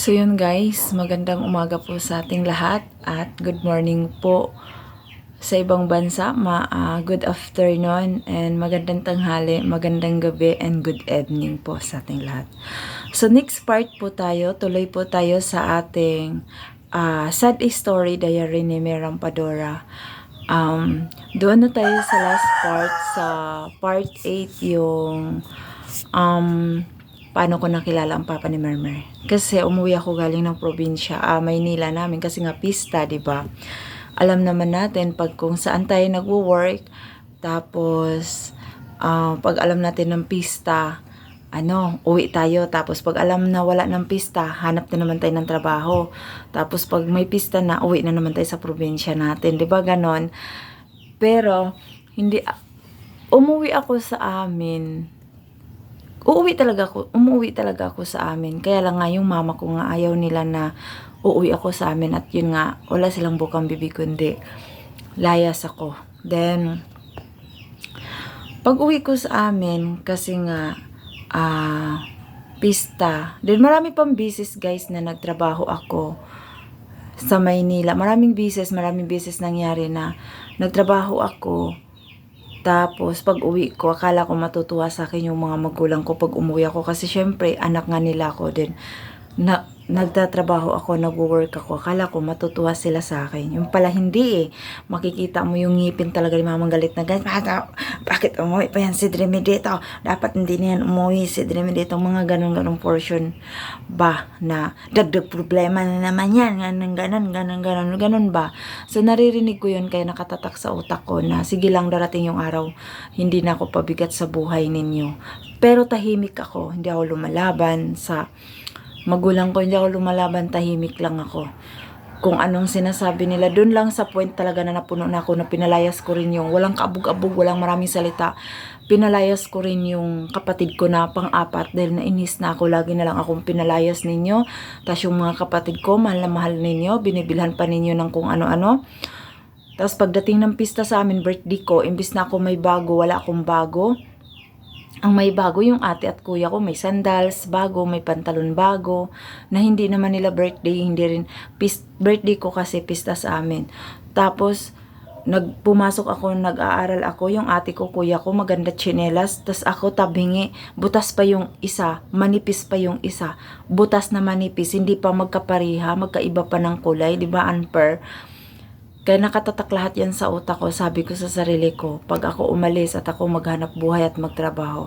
So yun guys, magandang umaga po sa ating lahat at good morning po sa ibang bansa. Ma, ah, good afternoon and magandang tanghali, magandang gabi and good evening po sa ating lahat. So next part po tayo, tuloy po tayo sa ating ah, sad story diary ni Meram Padora. Um, doon na tayo sa last part, sa part 8 yung um, paano ko nakilala ang papa ni Mermer. Kasi umuwi ako galing ng probinsya, ah, Maynila namin kasi nga pista, 'di ba? Alam naman natin pag kung saan tayo nagwo-work, tapos ah, pag alam natin ng pista, ano, uwi tayo. Tapos pag alam na wala ng pista, hanap na naman tayo ng trabaho. Tapos pag may pista na, uwi na naman tayo sa probinsya natin. 'Di ba ganon? Pero, hindi, umuwi ako sa amin, uuwi talaga ako, umuwi talaga ako sa amin. Kaya lang nga yung mama ko nga ayaw nila na uuwi ako sa amin at yun nga, wala silang bukang bibig kundi layas ako. Then, pag uwi ko sa amin, kasi nga, ah, pista. Then marami pang business guys na nagtrabaho ako sa Maynila. Maraming business, maraming business nangyari na nagtrabaho ako tapos, pag uwi ko, akala ko matutuwa sa akin yung mga magulang ko pag umuwi ako. Kasi syempre, anak nga nila ako din. Na, nagtatrabaho ako, nagwo-work ako. Akala ko matutuwa sila sa akin. Yung pala hindi eh. Makikita mo yung ngipin talaga ni mamang galit na ganyan. Bakit, bakit umuwi pa yan si Dreamy dito? Dapat hindi na yan umuwi si Dreamy dito. Mga ganun-ganun portion ba na dagdag problema na naman yan. Ganun, ganun, ganun, ganun, ganun ba? So naririnig ko yun kaya nakatatak sa utak ko na sige lang darating yung araw. Hindi na ako pabigat sa buhay ninyo. Pero tahimik ako. Hindi ako lumalaban sa magulang ko, hindi ako lumalaban, tahimik lang ako. Kung anong sinasabi nila, dun lang sa point talaga na napuno na ako na pinalayas ko rin yung walang kaabog-abog, walang maraming salita. Pinalayas ko rin yung kapatid ko na pang-apat dahil nainis na ako. Lagi na lang akong pinalayas ninyo. Tapos yung mga kapatid ko, mahal na mahal ninyo. Binibilhan pa ninyo ng kung ano-ano. Tapos pagdating ng pista sa amin, birthday ko, imbis na ako may bago, wala akong bago ang may bago yung ate at kuya ko, may sandals bago, may pantalon bago, na hindi naman nila birthday, hindi rin, birthday ko kasi pista sa amin. Tapos, nagpumasok ako, nag-aaral ako, yung ate ko, kuya ko, maganda chinelas, tas ako tabingi, butas pa yung isa, manipis pa yung isa, butas na manipis, hindi pa magkapariha, magkaiba pa ng kulay, di ba, unfair. Kaya nakatatak lahat yan sa utak ko. Sabi ko sa sarili ko, pag ako umalis at ako maghanap buhay at magtrabaho,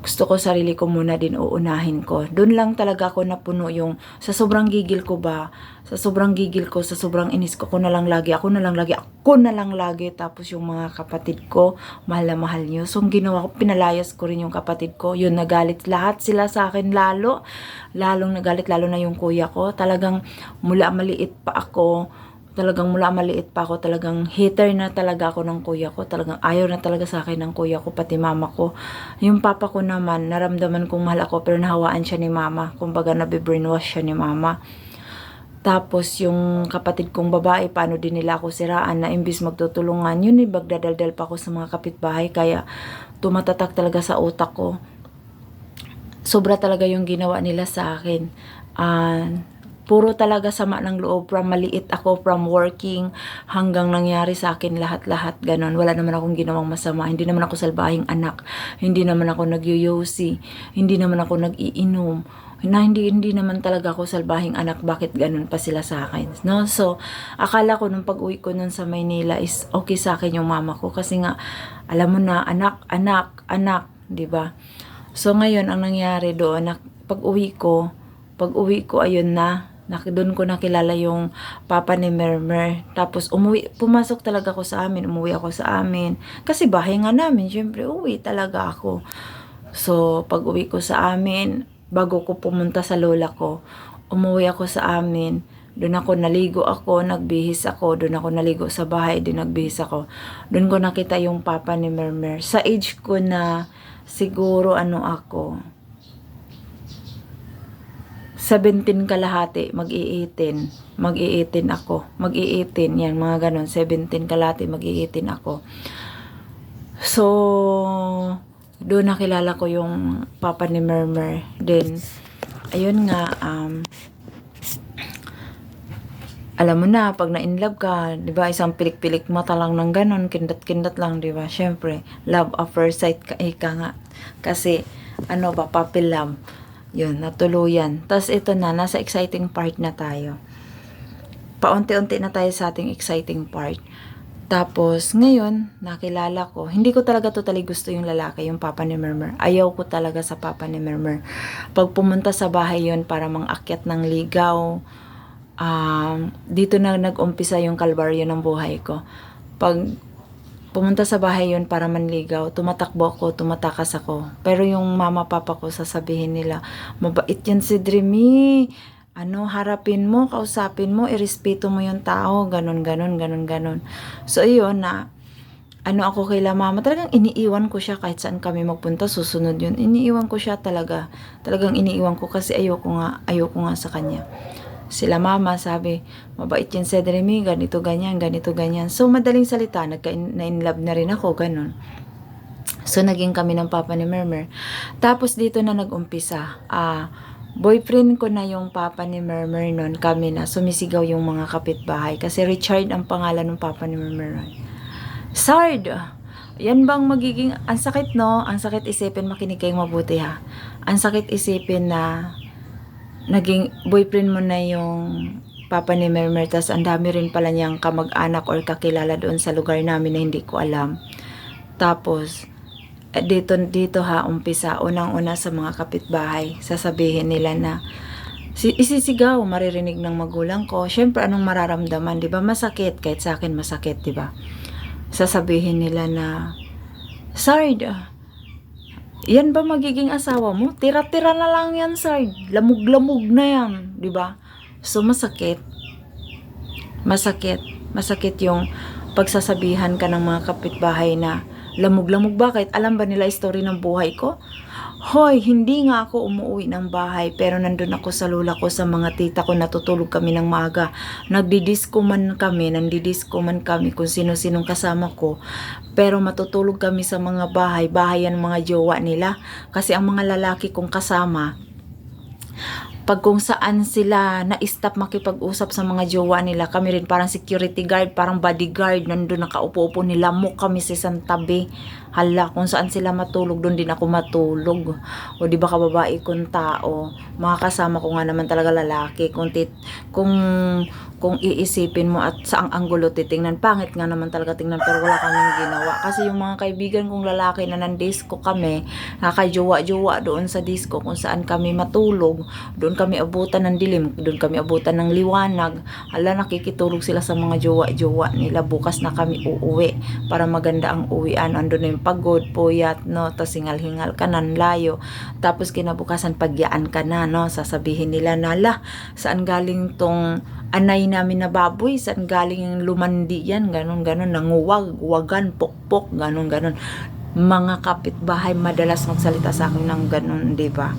gusto ko sarili ko muna din uunahin ko. Doon lang talaga ako napuno yung sa sobrang gigil ko ba, sa sobrang gigil ko, sa sobrang inis ko, ako na lang lagi, ako na lang lagi, ako na lang lagi. Tapos yung mga kapatid ko, mahal na mahal nyo. So, ginawa ko, pinalayas ko rin yung kapatid ko. Yun, nagalit lahat sila sa akin lalo. Lalong nagalit, lalo na yung kuya ko. Talagang mula maliit pa ako, talagang mula maliit pa ako, talagang hater na talaga ako ng kuya ko. Talagang ayaw na talaga sa akin ng kuya ko, pati mama ko. Yung papa ko naman, naramdaman kong mahal ako, pero nahawaan siya ni mama. Kumbaga, nabibrainwash siya ni mama. Tapos, yung kapatid kong babae, paano din nila ako siraan na imbis magtutulungan, yun eh, magdadaldal pa ako sa mga kapitbahay. Kaya, tumatatak talaga sa utak ko. Sobra talaga yung ginawa nila sa akin. Ah puro talaga sama ng loob from maliit ako from working hanggang nangyari sa akin lahat-lahat ganon. Wala naman akong ginawang masama. Hindi naman ako salbahing anak. Hindi naman ako nagyoyosi. Hindi naman ako nag-iinom. Na hindi hindi naman talaga ako salbahing anak. Bakit ganun pa sila sa akin no? So akala ko nung pag-uwi ko nun sa Maynila is okay sa akin yung mama ko. Kasi nga alam mo na anak anak anak 'di ba? So ngayon ang nangyari doon na pag-uwi ko pag-uwi ko ayun na doon ko nakilala yung papa ni Mermer. Tapos umuwi, pumasok talaga ako sa amin, umuwi ako sa amin. Kasi bahay nga namin, syempre uwi talaga ako. So, pag uwi ko sa amin, bago ko pumunta sa lola ko, umuwi ako sa amin. Doon ako naligo ako, nagbihis ako. Doon ako naligo sa bahay, din nagbihis ako. Doon ko nakita yung papa ni Mermer. Sa age ko na siguro ano ako, 17 kalahati, mag-i-18. Mag-i-18 ako. Mag-i-18, yan, mga ganun. 17 kalahati, mag-i-18 ako. So, doon nakilala ko yung papa ni Mermer. Then, ayun nga, um, alam mo na, pag na-inlove ka, di ba, isang pilik-pilik mata lang ng ganon, kindat-kindat lang, di ba? Siyempre, love at first sight ka, ika nga. Kasi, ano ba, puppy love. Yun, natuluyan. Tapos ito na, nasa exciting part na tayo. Paunti-unti na tayo sa ating exciting part. Tapos, ngayon, nakilala ko, hindi ko talaga totally gusto yung lalaki, yung papa ni Murmur. Ayaw ko talaga sa papa ni Murmur. Pag pumunta sa bahay yon para mangakyat ng ligaw, um, dito na nag-umpisa yung kalbaryo ng buhay ko. Pag pumunta sa bahay yon para manligaw, tumatakbo ako, tumatakas ako. Pero yung mama papa ko sasabihin nila, mabait yan si Dreamy. Ano, harapin mo, kausapin mo, irespeto mo yung tao, ganun, ganun, ganun, ganun. So, yun na, ano ako kay la mama, talagang iniiwan ko siya kahit saan kami magpunta, susunod yun. Iniiwan ko siya talaga. Talagang iniiwan ko kasi ayoko nga, ayoko nga sa kanya. Sila mama sabi, mabait yan si Remy, ganito ganyan, ganito ganyan. So madaling salita, nagka na in love na rin ako, ganun. So naging kami ng papa ni Murmur. Tapos dito na nag-umpisa. Ah, boyfriend ko na yung papa ni Murmur noon. Kami na sumisigaw yung mga kapitbahay kasi Richard ang pangalan ng papa ni Murmur. noon. Sard, yan bang magiging, ang sakit no, ang sakit isipin, makinig kayong mabuti ha. Ang sakit isipin na naging boyfriend mo na yung papa ni Mermer, tas ang dami rin pala niyang kamag-anak or kakilala doon sa lugar namin na hindi ko alam. Tapos, eh, dito, dito ha, umpisa, unang-una sa mga kapitbahay, sasabihin nila na, si, isisigaw, maririnig ng magulang ko. Siyempre, anong mararamdaman, di ba? Masakit, kahit sa akin masakit, di ba? Sasabihin nila na, ah, yan ba magiging asawa mo? Tira-tira na lang yan, Sard. Lamog-lamog na yan, di ba? So, masakit. Masakit. Masakit yung pagsasabihan ka ng mga kapitbahay na lamog-lamog. Bakit? Alam ba nila story ng buhay ko? Hoy, hindi nga ako umuwi ng bahay pero nandun ako sa lula ko sa mga tita ko natutulog kami ng maaga. Nagdidisco man kami, nandidisco man kami kung sino-sinong kasama ko. Pero matutulog kami sa mga bahay, bahay yan mga jowa nila. Kasi ang mga lalaki kong kasama, pag kung saan sila na-stop makipag-usap sa mga jowa nila, kami rin parang security guard, parang bodyguard, nandun nakaupo-upo, nilamok kami sa isang tabi. Hala, kung saan sila matulog, doon din ako matulog. O di ba kababae kong tao, mga kasama ko nga naman talaga lalaki. Kung, tit, kung, kung iisipin mo at saang anggulo titingnan, pangit nga naman talaga tingnan, pero wala kaming ginawa. Kasi yung mga kaibigan kong lalaki na nandisco kami, nakajowa-jowa doon sa disco kung saan kami matulog, doon kami abutan ng dilim, doon kami abutan ng liwanag. Hala, nakikitulog sila sa mga jowa-jowa nila. Bukas na kami uuwi para maganda ang uwian. Andun na yung pagod, puyat, no? Tapos hingal-hingal ka na, layo. Tapos kinabukasan, pagyaan ka na, no? Sasabihin nila na, la, saan galing tong anay namin na baboy, saan galing yung lumandi yan, ganun, ganun, nanguwag, wagan, pokpok, ganun, ganun. Mga kapitbahay madalas magsalita sa akin ng ganun, di ba?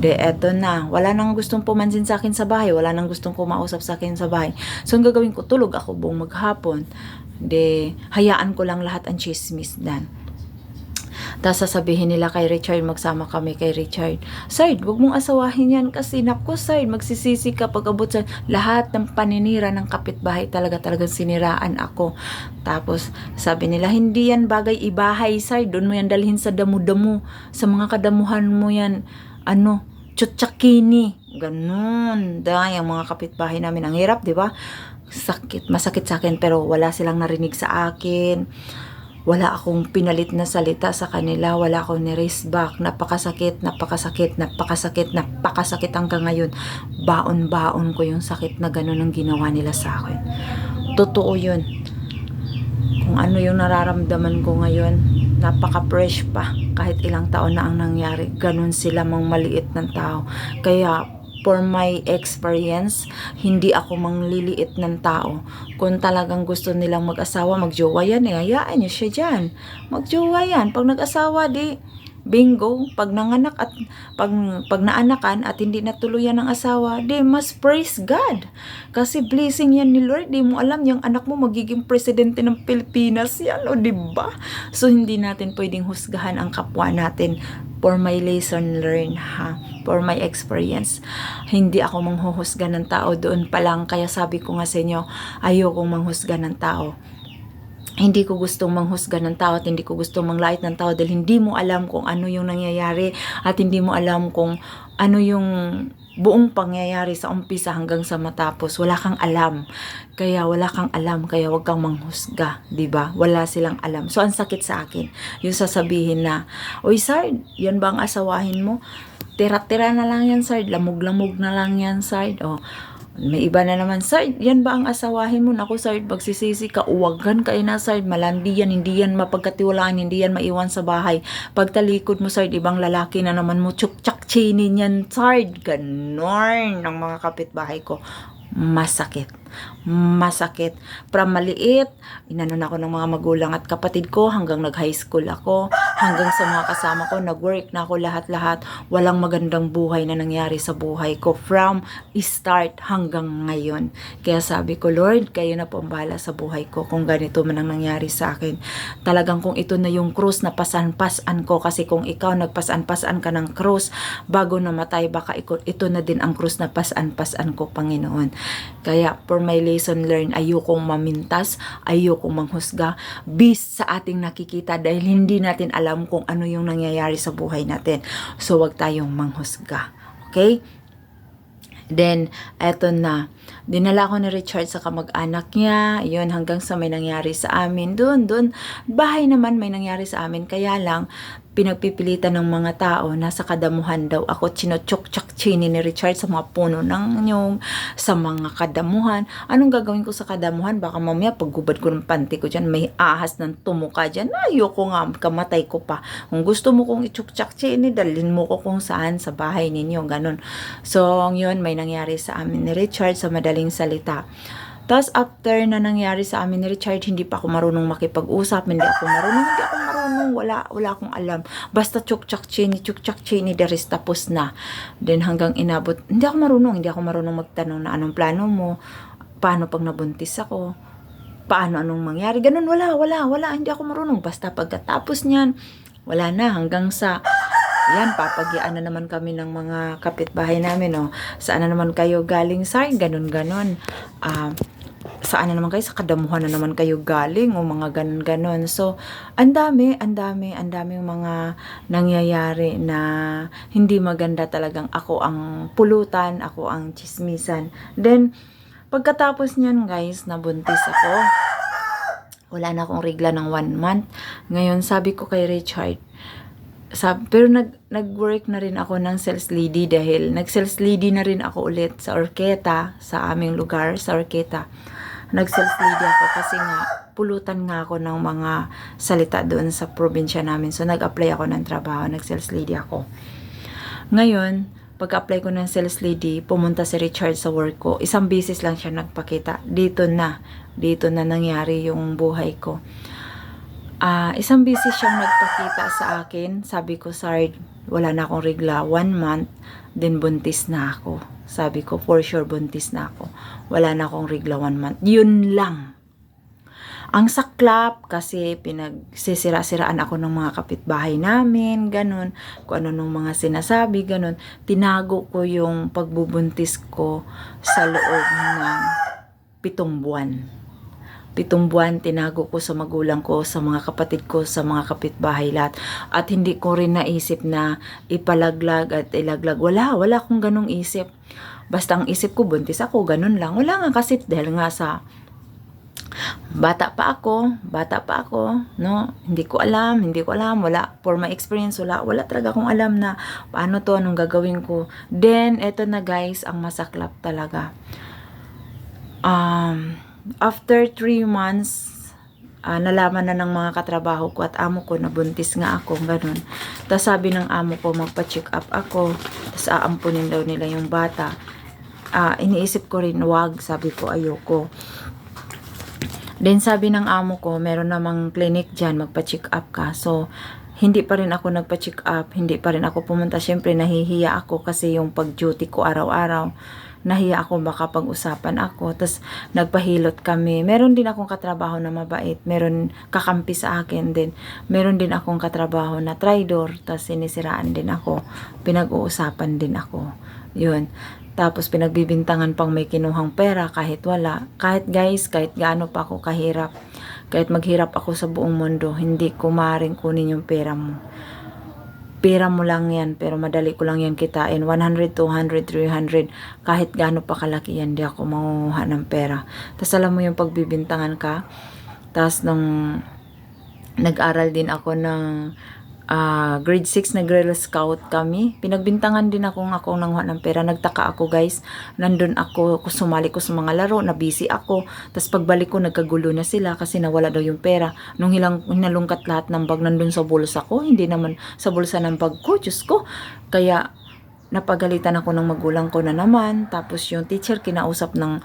De, eto na. Wala nang gustong pumansin sa akin sa bahay. Wala nang gustong kumausap sa akin sa bahay. So, ang gagawin ko, tulog ako buong maghapon. De, hayaan ko lang lahat ang chismis dan. Tapos sasabihin nila kay Richard, magsama kami kay Richard. Side, wag mong asawahin yan kasi naku, side, magsisisi ka pag abot sa lahat ng paninira ng kapitbahay talaga talagang siniraan ako. Tapos sabi nila, hindi yan bagay ibahay, side, doon mo yan dalhin sa damo-damo, sa mga kadamuhan mo yan, ano, tsutsakini. Ganun. Dahil ang mga kapitbahay namin, ang hirap, di ba? Sakit, masakit sa akin, pero wala silang narinig sa akin wala akong pinalit na salita sa kanila, wala akong ni-raise back, napakasakit, napakasakit, napakasakit, napakasakit hanggang ngayon. Baon-baon ko yung sakit na gano'n ang ginawa nila sa akin. Totoo yun. Kung ano yung nararamdaman ko ngayon, napaka-fresh pa. Kahit ilang taon na ang nangyari, ganun sila mang maliit ng tao. Kaya, for my experience, hindi ako mangliliit ng tao. Kung talagang gusto nilang mag-asawa, magjowa yan, eh, hayaan nyo siya dyan. Magjowa yan. Pag nag-asawa, di, bingo. Pag nanganak at, pag, pag naanakan at hindi natuluyan ng asawa, di, mas praise God. Kasi blessing yan ni Lord. Di mo alam, yung anak mo magiging presidente ng Pilipinas yan, o di ba? So, hindi natin pwedeng husgahan ang kapwa natin for my lesson learned, ha? For my experience. Hindi ako manghuhusga ng tao doon pa lang. Kaya sabi ko nga sa inyo, ayokong manghusga ng tao hindi ko gustong manghusga ng tao at hindi ko gustong manglait ng tao dahil hindi mo alam kung ano yung nangyayari at hindi mo alam kung ano yung buong pangyayari sa umpisa hanggang sa matapos. Wala kang alam. Kaya wala kang alam, kaya wag kang manghusga, 'di ba? Wala silang alam. So ang sakit sa akin, yung sasabihin na, "Oy, Sard, yan ba ang asawahin mo?" Tira-tira na lang yan, Sard. Lamog-lamog na lang yan, Sard. O, may iba na naman, Sard, yan ba ang asawahin mo? Naku, Sard, magsisisi ka, uwagan ka na, Sard, malandi yan, hindi yan mapagkatiwalaan, hindi yan maiwan sa bahay. Pagtalikod mo, Sard, ibang lalaki na naman mo, tsak chinin yan, Sard. Ganon ang mga kapitbahay ko. Masakit. Masakit. From maliit, inano na ako ng mga magulang at kapatid ko hanggang nag-high school ako, hanggang sa mga kasama ko, nag-work na ako lahat-lahat. Walang magandang buhay na nangyari sa buhay ko from start hanggang ngayon. Kaya sabi ko, Lord, kayo na po ang bahala sa buhay ko kung ganito man ang nangyari sa akin. Talagang kung ito na yung krus na pasan-pasan ko kasi kung ikaw nagpasan-pasan ka ng krus bago namatay, baka ito na din ang krus na pasan-pasan ko, Panginoon. Kaya for my lesson learned, ayokong mamintas, ayokong manghusga, bis sa ating nakikita dahil hindi natin alam kung ano yung nangyayari sa buhay natin. So, wag tayong manghusga. Okay? Then, eto na. Dinala ko ni Richard sa kamag-anak niya. Yun, hanggang sa may nangyari sa amin. Doon, doon. Bahay naman may nangyari sa amin. Kaya lang, pinagpipilitan ng mga tao nasa kadamuhan daw ako. Chinochok-chak chini ni Richard sa mga puno ng nyong sa mga kadamuhan. Anong gagawin ko sa kadamuhan? Baka mamaya paggubad ko ng panty ko dyan may ahas ng tumuka dyan. Ayoko nga kamatay ko pa. Kung gusto mo kong ichok-chak chini dalhin mo ko kung saan sa bahay ninyo ganun. So yun may nangyari sa amin ni Richard sa madaling salita tapos after na nangyari sa amin ni Richard, hindi pa ako marunong makipag-usap, hindi ako marunong, hindi ako marunong, wala, wala akong alam. Basta chuk-chak chini, chuk-chak chini, deris tapos na. Then hanggang inabot, hindi ako marunong, hindi ako marunong magtanong na anong plano mo, paano pag nabuntis ako, paano anong mangyari, ganun, wala, wala, wala, hindi ako marunong. Basta pagkatapos niyan, wala na, hanggang sa yan, papagyaan na naman kami ng mga kapitbahay namin, no. Saan na naman kayo galing, sir? Ganun, ganun. Ah, saan na naman kayo, sa kadamuhan na naman kayo galing, o mga ganun. So, ang dami, ang dami, ang dami mga nangyayari na hindi maganda talagang ako ang pulutan, ako ang chismisan. Then, pagkatapos niyan, guys, nabuntis ako. Wala na akong regla ng one month. Ngayon, sabi ko kay Richard, sab pero nag nag-work na rin ako ng sales lady dahil nag-sales lady na rin ako ulit sa Orketa sa aming lugar sa Orketa. Nag-sales lady ako kasi nga pulutan nga ako ng mga salita doon sa probinsya namin. So nag-apply ako ng trabaho, nag-sales lady ako. Ngayon, pag-apply ko ng sales lady, pumunta si Richard sa work ko. Isang beses lang siya nagpakita. Dito na, dito na nangyari yung buhay ko. Ah, isang beses siyang nagpakita sa akin. Sabi ko, Sard, wala na akong regla. One month, then buntis na ako. Sabi ko, for sure, buntis na ako. Wala na akong regla one month. Yun lang. Ang saklap kasi pinagsisira-siraan ako ng mga kapitbahay namin, ganun. Kung ano nung mga sinasabi, ganun. Tinago ko yung pagbubuntis ko sa loob ng pitong buwan pitong buwan tinago ko sa magulang ko, sa mga kapatid ko, sa mga kapitbahay lahat. At hindi ko rin naisip na ipalaglag at ilaglag. Wala, wala akong ganong isip. Basta ang isip ko, buntis ako, ganun lang. Wala nga kasi dahil nga sa bata pa ako, bata pa ako, no? Hindi ko alam, hindi ko alam, wala, for my experience, wala, wala talaga akong alam na paano to, anong gagawin ko. Then, eto na guys, ang masaklap talaga. Um, after 3 months, ah, nalaman na ng mga katrabaho ko at amo ko na buntis nga ako, ganun. Tapos sabi ng amo ko, magpa-check up ako, tapos aampunin daw nila yung bata. Ah, iniisip ko rin, wag, sabi ko, ayoko. Then sabi ng amo ko, meron namang clinic dyan, magpa-check up ka. So, hindi pa rin ako nagpa-check up, hindi pa rin ako pumunta. Siyempre, nahihiya ako kasi yung pag-duty ko araw-araw. Nahiya ako baka pag-usapan ako. Tapos nagpahilot kami. Meron din akong katrabaho na mabait. Meron kakampi sa akin din. Meron din akong katrabaho na traidor. Tapos sinisiraan din ako. Pinag-uusapan din ako. Yun. Tapos pinagbibintangan pang may kinuhang pera kahit wala. Kahit guys, kahit gaano pa ako kahirap. Kahit maghirap ako sa buong mundo, hindi ko maaaring kunin yung pera mo. Pera mo lang yan, pero madali ko lang yan kitain. 100, 200, 300, kahit gaano pa kalaki yan, di ako mangunguha ng pera. Tapos alam mo yung pagbibintangan ka. Tapos nung nag-aral din ako ng ah, grade 6 na Girl Scout kami. Pinagbintangan din ako ng ako nang ng pera. Nagtaka ako guys. Nandun ako, ko sumali ko sa mga laro, na busy ako. Tapos pagbalik ko, nagkagulo na sila kasi nawala daw yung pera. Nung hilang, hinalungkat lahat ng bag nandun sa bulsa ko, hindi naman sa bulsa ng bag ko, Diyos ko. Kaya napagalitan ako ng magulang ko na naman. Tapos yung teacher kinausap ng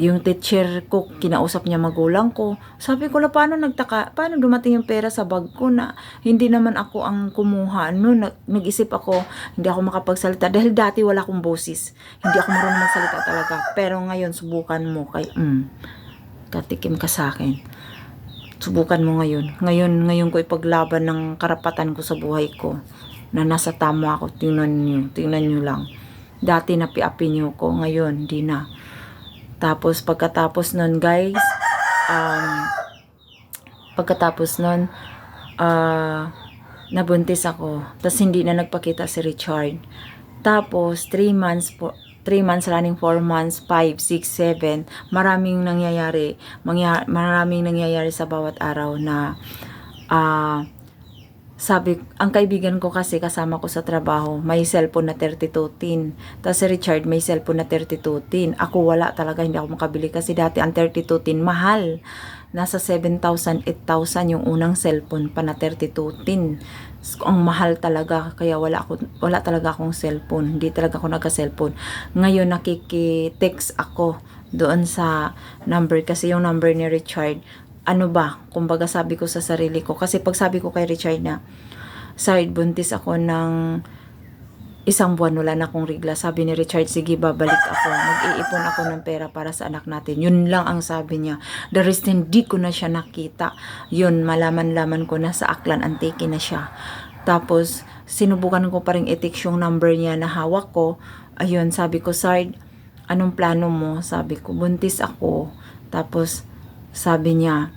yung teacher ko, kinausap niya magulang ko. Sabi ko, la, paano nagtaka, paano dumating yung pera sa bag ko na hindi naman ako ang kumuha. No, nag, nag-isip ako, hindi ako makapagsalita. Dahil dati wala akong boses. Hindi ako marunong magsalita talaga. Pero ngayon, subukan mo kay, mm, katikim ka sa akin. Subukan mo ngayon. Ngayon, ngayon ko ipaglaban ng karapatan ko sa buhay ko. Na nasa tama ako. Tingnan nyo. Tingnan nyo lang. Dati napi-api nyo ko. Ngayon, hindi na. Tapos pagkatapos nun guys, um, pagkatapos nun, ah, nabuntis ako. Tapos hindi na nagpakita si Richard. Tapos 3 months po 3 months running 4 months 5 6 7 maraming nangyayari maraming nangyayari sa bawat araw na ah sabi, ang kaibigan ko kasi kasama ko sa trabaho, may cellphone na 3210. Tapos si Richard may cellphone na 3210. Ako wala talaga, hindi ako makabili kasi dati ang 3210 mahal. Nasa 7,000, 8,000 yung unang cellphone pa na 3210. So, Ang mahal talaga, kaya wala, ako, wala talaga akong cellphone. Hindi talaga ako nagka-cellphone. Ngayon nakiki-text ako doon sa number kasi yung number ni Richard ano ba, kumbaga sabi ko sa sarili ko. Kasi pag sabi ko kay Richard na, side buntis ako ng isang buwan wala na akong regla. Sabi ni Richard, sige babalik ako. Mag-iipon ako ng pera para sa anak natin. Yun lang ang sabi niya. The rest hindi ko na siya nakita. Yun, malaman-laman ko na sa Aklan Antique na siya. Tapos, sinubukan ko pa rin i-text yung number niya na hawak ko. Ayun, sabi ko, Sard, anong plano mo? Sabi ko, buntis ako. Tapos, sabi niya,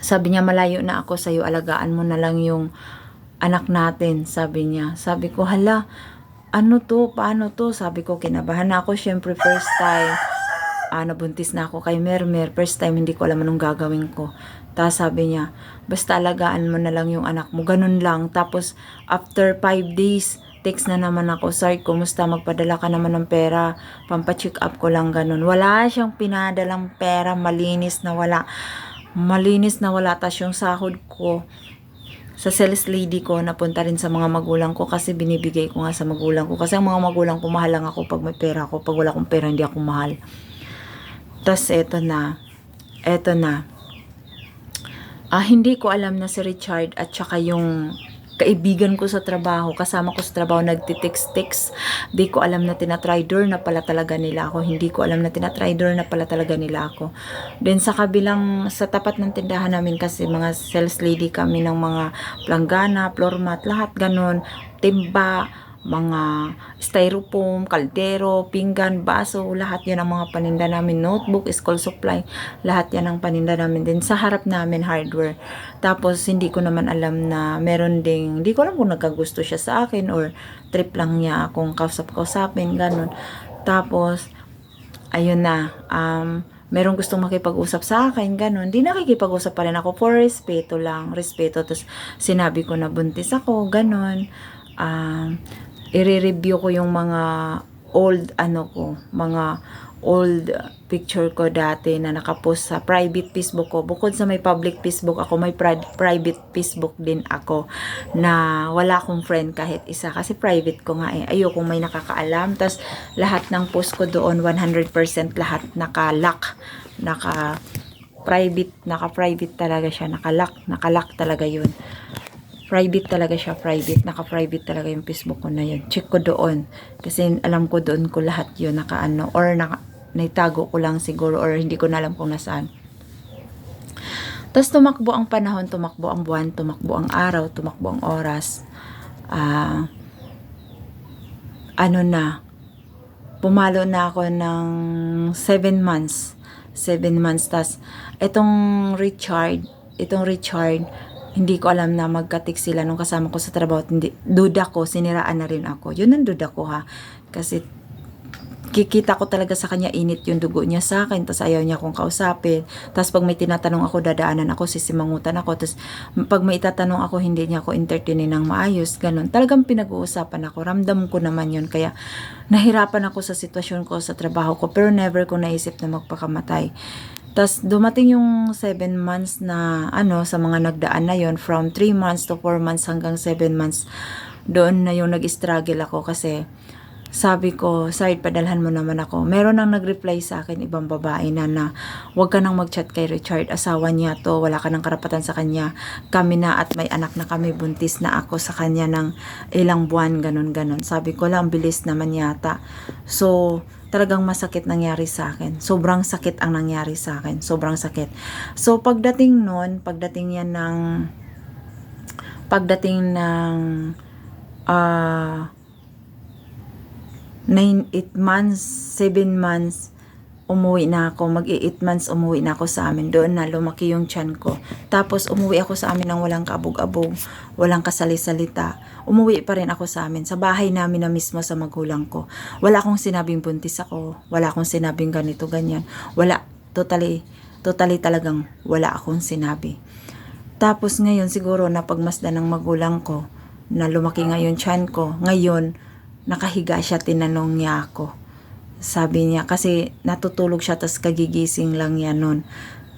sabi niya malayo na ako sa'yo, alagaan mo na lang yung anak natin, sabi niya. Sabi ko, hala, ano to, paano to? Sabi ko, kinabahan na ako, syempre first time. Ah, nabuntis na ako kay Mermer. First time, hindi ko alam anong gagawin ko. Tapos sabi niya, basta alagaan mo na lang yung anak mo. Ganun lang. Tapos, after 5 days, text na naman ako, Sir, kumusta? Magpadala ka naman ng pera. Pampacheck up ko lang ganun. Wala siyang pinadalang pera. Malinis na wala. Malinis na wala. Tapos yung sahod ko, sa sales lady ko, napunta rin sa mga magulang ko kasi binibigay ko nga sa magulang ko. Kasi ang mga magulang ko, mahal lang ako pag may pera ako. Pag wala akong pera, hindi ako mahal. Tapos eto na. Eto na. Ah, hindi ko alam na si Richard at saka yung kaibigan ko sa trabaho, kasama ko sa trabaho, nagtitext-text. Di ko alam na tinatrider na pala talaga nila ako. Hindi ko alam na tinatrider na pala talaga nila ako. Then sa kabilang, sa tapat ng tindahan namin kasi mga sales lady kami ng mga planggana, floor mat, lahat ganun. Timba, mga styrofoam, kaldero, pinggan, baso, lahat yan ang mga paninda namin. Notebook, school supply, lahat yan ang paninda namin din. Sa harap namin, hardware. Tapos, hindi ko naman alam na meron ding, hindi ko alam kung nagkagusto siya sa akin or trip lang niya akong kausap-kausapin, ganun. Tapos, ayun na, um, merong gustong makipag-usap sa akin, ganun. Di nakikipag-usap pa rin ako for respeto lang, respeto. Tapos, sinabi ko na buntis ako, ganun. Um, i-review ko yung mga old, ano ko, mga old picture ko dati na nakapost sa private Facebook ko. Bukod sa may public Facebook ako, may pri- private Facebook din ako na wala akong friend kahit isa kasi private ko nga eh. Ayokong may nakakaalam. Tapos lahat ng post ko doon 100% lahat naka-lock. Naka private, naka-private talaga siya, naka-lock, naka-lock talaga 'yun. Private talaga siya, private. Naka-private talaga yung Facebook ko na yun. Check ko doon. Kasi alam ko doon ko lahat yun nakaano. Or naka, naitago ko lang siguro or hindi ko na alam kung nasaan. Tapos tumakbo ang panahon, tumakbo ang buwan, tumakbo ang araw, tumakbo ang oras. Ah, ano na, pumalo na ako ng 7 months. 7 months. Tas, itong Richard, itong Richard, hindi ko alam na magkatik sila nung kasama ko sa trabaho. Hindi, duda ko, siniraan na rin ako. Yun ang duda ko ha. Kasi kikita ko talaga sa kanya init yung dugo niya sa akin tapos ayaw niya akong kausapin tapos pag may tinatanong ako dadaanan ako sisimangutan ako tapos pag may itatanong ako hindi niya ako entertainin ng maayos ganun talagang pinag-uusapan ako ramdam ko naman yun kaya nahirapan ako sa sitwasyon ko sa trabaho ko pero never ko naisip na magpakamatay tapos dumating yung 7 months na ano sa mga nagdaan na yon from 3 months to 4 months hanggang 7 months doon na yung nag-struggle ako kasi sabi ko, side padalhan mo naman ako. Meron nang nag-reply sa akin, ibang babae na na, huwag ka nang mag-chat kay Richard, asawa niya to, wala ka nang karapatan sa kanya. Kami na at may anak na kami, buntis na ako sa kanya ng ilang buwan, ganun ganon. Sabi ko lang, bilis naman yata. So, talagang masakit nangyari sa akin. Sobrang sakit ang nangyari sa akin. Sobrang sakit. So, pagdating nun, pagdating yan ng, pagdating ng, ah, 9, 8 months, 7 months, umuwi na ako. Mag 8 months, umuwi na ako sa amin. Doon na lumaki yung tiyan ko. Tapos, umuwi ako sa amin ng walang kabog-abog, walang kasali-salita. Umuwi pa rin ako sa amin, sa bahay namin na mismo sa magulang ko. Wala akong sinabing buntis ako. Wala akong sinabing ganito, ganyan. Wala. Totally, totally talagang wala akong sinabi. Tapos ngayon siguro napagmasdan ng magulang ko na lumaki ngayon tiyan ko. Ngayon, nakahiga siya, tinanong niya ako. Sabi niya, kasi natutulog siya, tapos kagigising lang niya nun.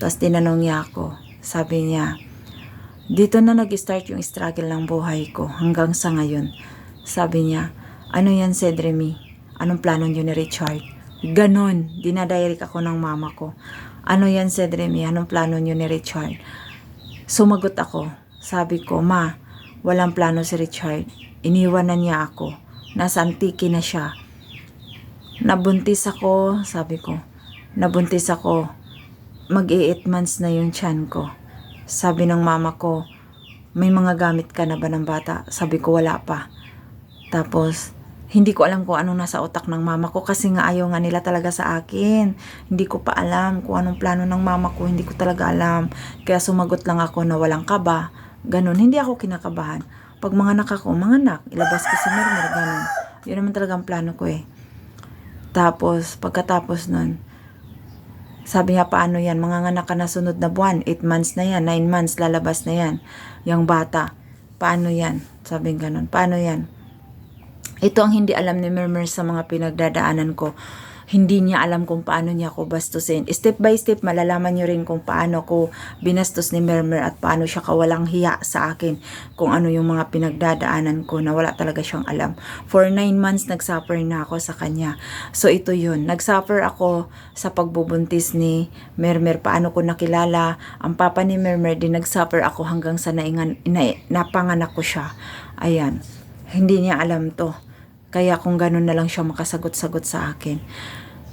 Tapos tinanong niya ako. Sabi niya, dito na nag-start yung struggle ng buhay ko hanggang sa ngayon. Sabi niya, ano yan, Cedremy? Anong plano niyo ni Richard? Ganon, dinadirect ako ng mama ko. Ano yan, Cedremy? Anong plano niyo ni Richard? Sumagot ako. Sabi ko, ma, walang plano si Richard. Iniwan na niya ako nasa antiki na siya. Nabuntis ako, sabi ko. Nabuntis ako. mag 8 months na yung tiyan ko. Sabi ng mama ko, may mga gamit ka na ba ng bata? Sabi ko, wala pa. Tapos, hindi ko alam kung anong nasa utak ng mama ko kasi nga ayaw nga nila talaga sa akin. Hindi ko pa alam kung anong plano ng mama ko. Hindi ko talaga alam. Kaya sumagot lang ako na walang kaba. Ganun. Hindi ako kinakabahan pag mga anak ako, mga anak, ilabas ko si Mermer, ganun. Yun naman talaga ang plano ko eh. Tapos, pagkatapos nun, sabi niya, paano yan? Mga anak ka na sunod na buwan, 8 months na yan, 9 months, lalabas na yan. Yung bata, paano yan? Sabi ganun, paano yan? Ito ang hindi alam ni Mermer sa mga pinagdadaanan ko hindi niya alam kung paano niya ako bastusin. Step by step, malalaman niyo rin kung paano ko binastos ni Mermer at paano siya kawalang hiya sa akin kung ano yung mga pinagdadaanan ko na wala talaga siyang alam. For 9 months, nagsuffer na ako sa kanya. So, ito yun. Nagsuffer ako sa pagbubuntis ni Mermer. Paano ko nakilala ang papa ni Mermer din nagsuffer ako hanggang sa naingan, na, napanganak ko siya. Ayan. Hindi niya alam to. Kaya kung ganun na lang siya makasagot-sagot sa akin.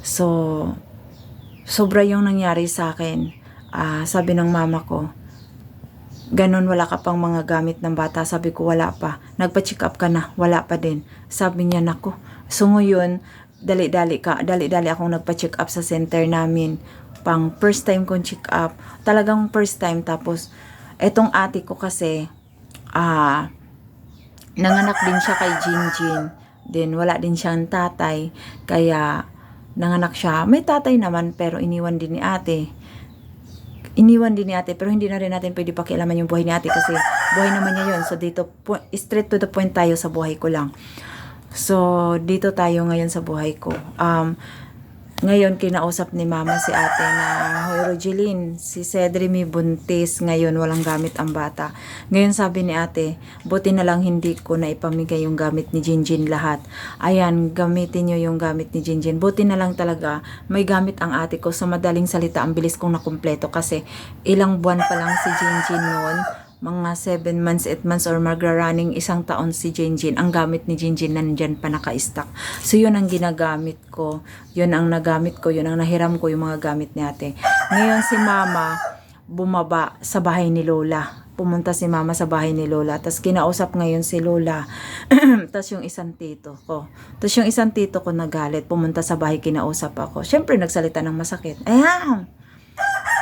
So, sobra yung nangyari sa akin. Ah, sabi ng mama ko, ganun wala ka pang mga gamit ng bata. Sabi ko, wala pa. Nagpa-check up ka na, wala pa din. Sabi niya, nako. So ngayon, dali-dali ka, dali-dali akong nagpa-check up sa center namin. Pang first time kong check up. Talagang first time. Tapos, etong ate ko kasi, ah, nanganak din siya kay Jinjin. Then, wala din siyang tatay. Kaya, nanganak siya. May tatay naman, pero iniwan din ni ate. Iniwan din ni ate, pero hindi na rin natin pwede pakialaman yung buhay ni ate kasi buhay naman niya yun. So, dito, straight to the point tayo sa buhay ko lang. So, dito tayo ngayon sa buhay ko. Um, ngayon, kinausap ni mama si ate na, Hoy Rogeline, si Cedri may buntis, ngayon walang gamit ang bata. Ngayon sabi ni ate, buti na lang hindi ko na ipamigay yung gamit ni Jinjin lahat. Ayan, gamitin nyo yung gamit ni Jinjin. Buti na lang talaga, may gamit ang ate ko. Sa madaling salita, ang bilis kong nakumpleto kasi ilang buwan pa lang si Jinjin noon mga 7 months, 8 months, or magra-running isang taon si Jinjin. Ang gamit ni Jinjin nandyan pa naka-stack. So, yun ang ginagamit ko. Yun ang nagamit ko. Yun ang nahiram ko yung mga gamit ni ate. Ngayon si mama, bumaba sa bahay ni Lola. Pumunta si mama sa bahay ni Lola. Tapos kinausap ngayon si Lola. Tapos yung isang tito ko. Tapos yung isang tito ko nagalit. Pumunta sa bahay, kinausap ako. Siyempre, nagsalita ng masakit. Ayan,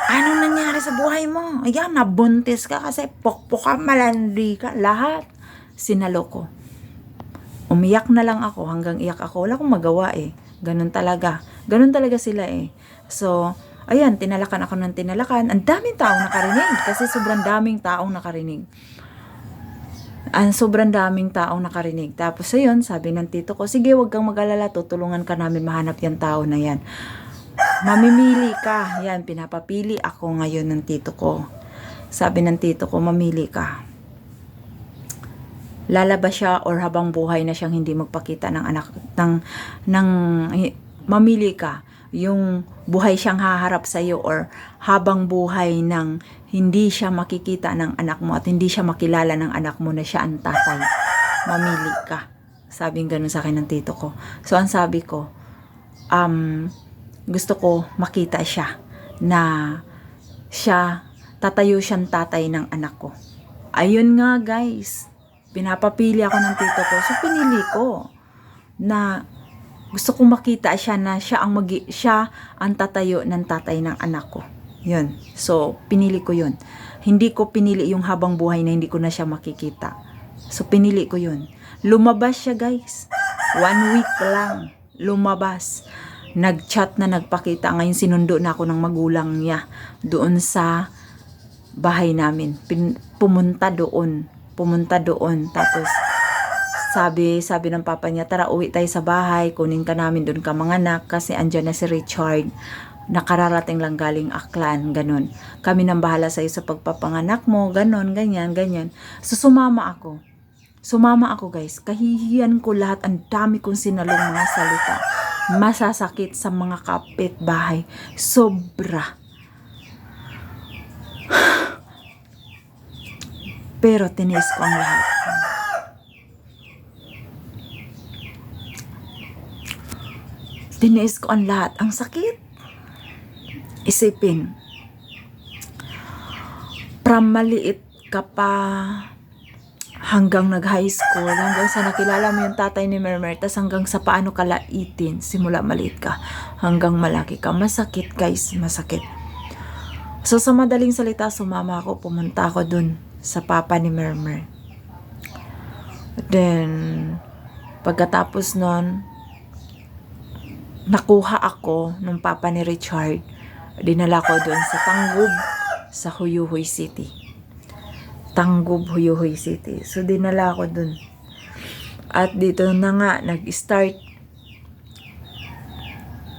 Anong nangyari sa buhay mo? Ayan, nabuntis ka kasi pokpok ka, malandi ka, lahat. Sinalo ko. Umiyak na lang ako hanggang iyak ako. Wala akong magawa eh. Ganun talaga. Ganun talaga sila eh. So, ayan, tinalakan ako ng tinalakan. Ang daming taong nakarinig kasi sobrang daming taong nakarinig. Ang sobrang daming taong nakarinig. Tapos ayun, sabi ng tito ko, sige, wag kang mag-alala, tutulungan ka namin mahanap yung tao na yan. Mamimili ka. Yan, pinapapili ako ngayon ng tito ko. Sabi ng tito ko, mamili ka. Lalabas siya or habang buhay na siyang hindi magpakita ng anak ng ng mamili ka yung buhay siyang haharap sa iyo or habang buhay ng hindi siya makikita ng anak mo at hindi siya makilala ng anak mo na siya ang tatay. Mamili ka. Sabing ganun sa akin ng tito ko. So, ang sabi ko, um, gusto ko makita siya na siya, tatayo siyang tatay ng anak ko. Ayun nga guys, pinapapili ako ng tito ko. So pinili ko na gusto kong makita siya na siya ang magi, siya ang tatayo ng tatay ng anak ko. Yun. So, pinili ko yun. Hindi ko pinili yung habang buhay na hindi ko na siya makikita. So, pinili ko yun. Lumabas siya, guys. One week lang. Lumabas. Nag-chat na nagpakita. Ngayon, sinundo na ako ng magulang niya doon sa bahay namin. Pin- pumunta doon. Pumunta doon. Tapos, sabi, sabi ng papa niya, tara uwi tayo sa bahay, kunin ka namin doon ka mga anak kasi andyan na si Richard. Nakararating lang galing Aklan, ganun. Kami nang bahala sa iyo sa pagpapanganak mo, ganun, ganyan, ganyan. So sumama ako. Sumama ako guys. Kahihiyan ko lahat. Ang dami kong sinalong mga salita. Masasakit sa mga kapitbahay. Sobra. Pero tinis ko ang lahat. Tiniis ko ang lahat. Ang sakit. Isipin. From maliit ka pa hanggang nag-high school, hanggang sa nakilala mo yung tatay ni Mermer, tas hanggang sa paano ka laitin, simula maliit ka, hanggang malaki ka. Masakit guys, masakit. So sa madaling salita, sumama ako, pumunta ako dun sa papa ni Mermer. Then, pagkatapos nun, nakuha ako ng papa ni Richard. Dinala ko doon sa Tanggub sa Huyuhoy City. Tanggub, Huyuhoy City. So, dinala ko doon. At dito na nga, nag-start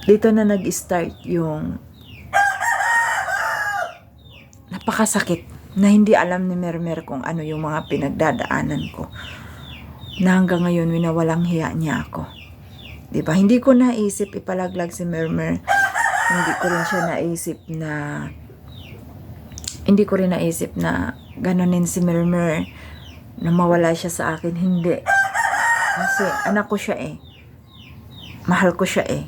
dito na nag-start yung napakasakit na hindi alam ni Mermer kung ano yung mga pinagdadaanan ko. Na hanggang ngayon, winawalang hiya niya ako. ba? Hindi ko naisip ipalaglag si Mermer. Hindi ko rin siya naisip na hindi ko rin naisip na ganonin si Mermer na mawala siya sa akin. Hindi. Kasi anak ko siya eh. Mahal ko siya eh.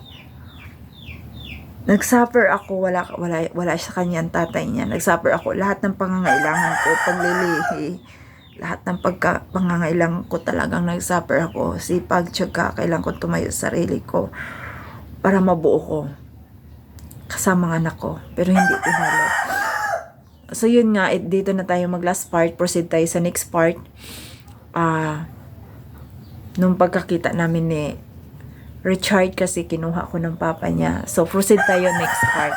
Nagsuffer ako, wala, wala, wala sa kanya ang tatay niya. Nagsuffer ako, lahat ng pangangailangan ko, paglilihi, lahat ng pagka, pangangailangan ko talagang nagsuffer ako. Sipag, tsaga, kailangan ko tumayo sa sarili ko para mabuo ko kasama ang anak ko. Pero hindi tinalo. So yun nga, it, dito na tayo mag last part. Proceed tayo sa next part. Ah, nung pagkakita namin ni Richard kasi kinuha ko ng papa niya. So proceed tayo next part.